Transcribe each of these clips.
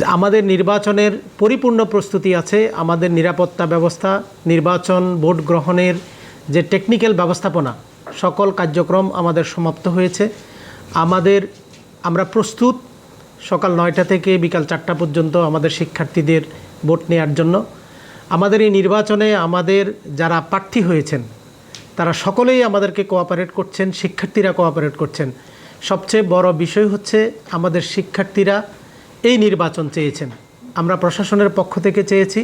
আমাদের নির্বাচনের পরিপূর্ণ প্রস্তুতি আছে, আমাদের নিরাপত্তা ব্যবস্থা, নির্বাচন ভোট গ্রহণের যে টেকনিক্যাল ব্যবস্থাপনা, সকল কার্যক্রম আমাদের সমাপ্ত হয়েছে। আমাদের, আমরা প্রস্তুত সকাল নয়টা থেকে বিকাল চারটা পর্যন্ত আমাদের শিক্ষার্থীদের ভোট নেওয়ার জন্য। আমাদের এই নির্বাচনে আমাদের যারা প্রার্থী হয়েছেন, তারা সকলেই আমাদেরকে কোঅপারেট করছেন, শিক্ষার্থীরা কোঅপারেট করছেন। সবচেয়ে বড় বিষয় হচ্ছে আমাদের শিক্ষার্থীরা এই নির্বাচন চেয়েছেন। আমরা প্রশাসনের পক্ষ থেকে চেয়েছি,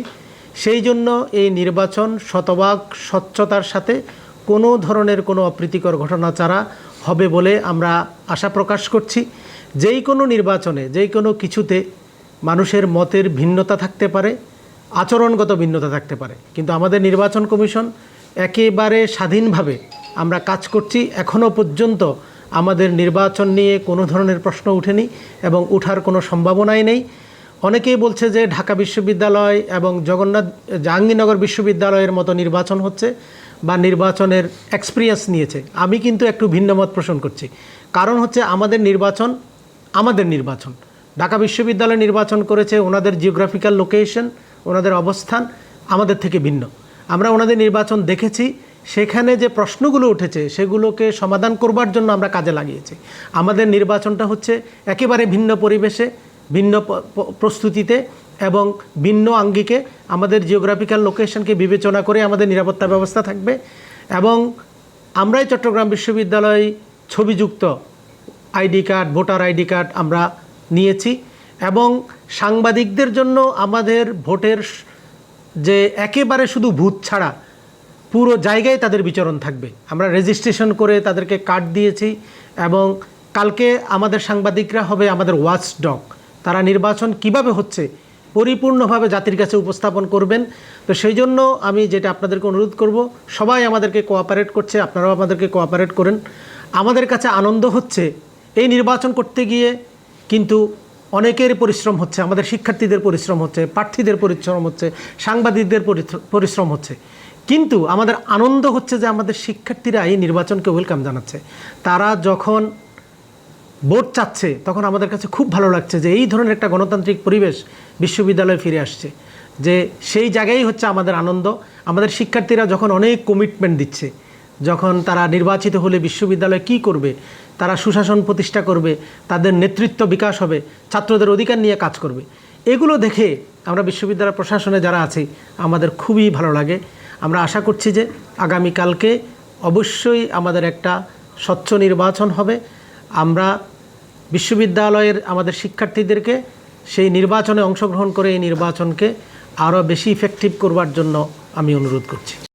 সেই জন্য এই নির্বাচন শতভাগ স্বচ্ছতার সাথে কোনো ধরনের কোনো অপ্রীতিকর ঘটনা ছাড়া হবে বলে আমরা আশা প্রকাশ করছি। যেই কোনো নির্বাচনে, যেই কোনো কিছুতে মানুষের মতের ভিন্নতা থাকতে পারে, আচরণগত ভিন্নতা থাকতে পারে। কিন্তু আমাদের নির্বাচন কমিশন একেবারে স্বাধীনভাবে আমরা কাজ করছি এখনও পর্যন্ত আমাদের নির্বাচন নিয়ে কোনো ধরনের প্রশ্ন উঠেনি এবং উঠার কোনো সম্ভাবনাই নেই। অনেকেই বলছে যে ঢাকা বিশ্ববিদ্যালয় এবং জগন্নাথ, জাহাঙ্গীরনগর বিশ্ববিদ্যালয়ের মতো নির্বাচন হচ্ছে বা নির্বাচনের এক্সপিরিয়েন্স নিয়েছে। আমি কিন্তু একটু ভিন্ন মত পোষণ করছি। কারণ হচ্ছে আমাদের নির্বাচন আমাদের নির্বাচন। ঢাকা বিশ্ববিদ্যালয় নির্বাচন করেছে ওনাদের জিওগ্রাফিক্যাল লোকেশন ওনাদের অবস্থান আমাদের থেকে ভিন্ন। আমরা ওনাদের নির্বাচন দেখেছি সেখানে যে প্রশ্নগুলো উঠেছে, সেগুলোকে সমাধান করবার জন্য আমরা কাজে লাগিয়েছি। আমাদের নির্বাচনটা হচ্ছে একেবারে ভিন্ন পরিবেশে, ভিন্ন প্রস্তুতিতে এবং ভিন্ন আঙ্গিকে আমাদের জিওগ্রাফিক্যাল লোকেশনকে বিবেচনা করে আমাদের নিরাপত্তা ব্যবস্থা থাকবে এবং আমরাই চট্টগ্রাম বিশ্ববিদ্যালয় ছবিযুক্ত ID card, voter ID card আমরা নিয়েছি এবং সাংবাদিকদের জন্য আমাদের ভোটের যে একেবারে শুধু ভূত ছাড়া পুরো জায়গায় তাদের বিচরণ থাকবে। আমরা রেজিস্ট্রেশন করে তাদেরকে কার্ড দিয়েছি এবং কালকে আমাদের সাংবাদিকরা হবে আমাদের ওয়াচ ডগ তারা নির্বাচন কীভাবে হচ্ছে পরিপূর্ণভাবে জাতির কাছে উপস্থাপন করবেন। তো সেই জন্য আমি যেটা আপনাদেরকে অনুরোধ করব, সবাই আমাদেরকে কোঅপারেট করছে, আপনারাও আমাদেরকে কোঅপারেট করেন। আমাদের কাছে আনন্দ হচ্ছে এই নির্বাচন করতে গিয়ে, কিন্তু অনেকের পরিশ্রম হচ্ছে, আমাদের শিক্ষার্থীদের পরিশ্রম হচ্ছে, প্রার্থীদের পরিশ্রম হচ্ছে, সাংবাদিকদের পরিশ্র- পরিশ্রম হচ্ছে। কিন্তু আমাদের আনন্দ হচ্ছে যে আমাদের শিক্ষার্থীরা এই নির্বাচনকে ওয়েলকাম জানাচ্ছে। তারা যখন ভোট চাচ্ছে, তখন আমাদের কাছে খুব ভালো লাগছে যে এই ধরনের একটা গণতান্ত্রিক পরিবেশ বিশ্ববিদ্যালয়ে ফিরে আসছে। যে সেই জায়গায় হচ্ছে আমাদের আনন্দ। আমাদের শিক্ষার্থীরা যখন অনেক কমিটমেন্ট দিচ্ছে, যখন তারা নির্বাচিত হলে বিশ্ববিদ্যালয়ে কি করবে, তারা সুশাসন প্রতিষ্ঠা করবে, তাদের নেতৃত্ব বিকাশ হবে, ছাত্রদের অধিকার নিয়ে কাজ করবে, এগুলো দেখে আমরা বিশ্ববিদ্যালয় প্রশাসনে যারা আছি, আমাদের খুবই ভালো লাগে। আমরা আশা করছি যে আগামীকালকে অবশ্যই আমাদের একটা স্বচ্ছ নির্বাচন হবে। আমরা বিশ্ববিদ্যালয়ের আমাদের শিক্ষার্থীদেরকে সেই নির্বাচনে অংশগ্রহণ করে এই নির্বাচনকে আরও বেশি ইফেক্টিভ করবার জন্য আমি অনুরোধ করছি।